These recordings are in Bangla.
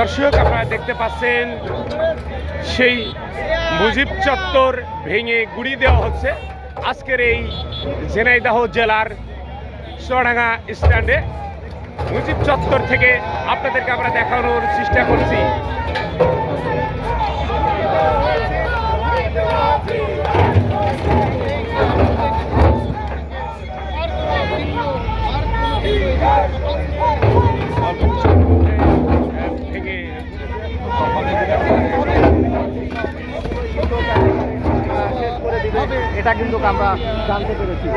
দর্শক, আপনারা দেখতে পাচ্ছেন, সেই মুজিব চত্বর ভেঙে গুড়ি দেওয়া হচ্ছে। আজকের এই ঝেনাইদাহ জেলার চুয়াডাঙ্গা স্ট্যান্ডে মুজিব চত্বর থেকে আপনাদেরকে আমরা দেখানোর চেষ্টা করছি। এটা কিন্তু আমরা জানতে পেরেছি।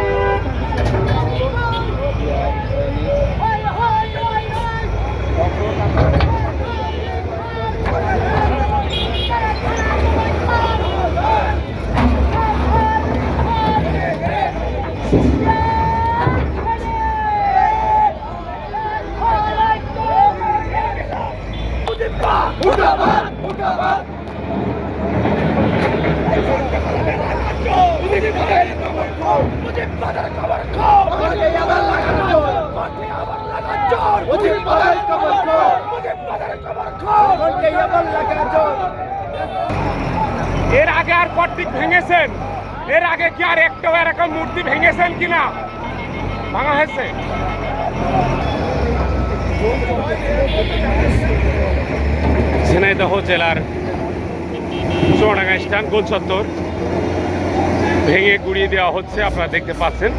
এর আগে আর কর্তৃক ভেঙেছেন? এর আগে কি আর একটাও এরকম মূর্তি ভেঙেছেন কিনা? ভাঙা হয়েছে। ঝিনাইদহ জেলার চুয়াডাঙ্গা স্ট্যান্ড গোল চত্বর ভেঙে গুড়িয়ে দেওয়া হচ্ছে আপনারা দেখতে পাচ্ছেন।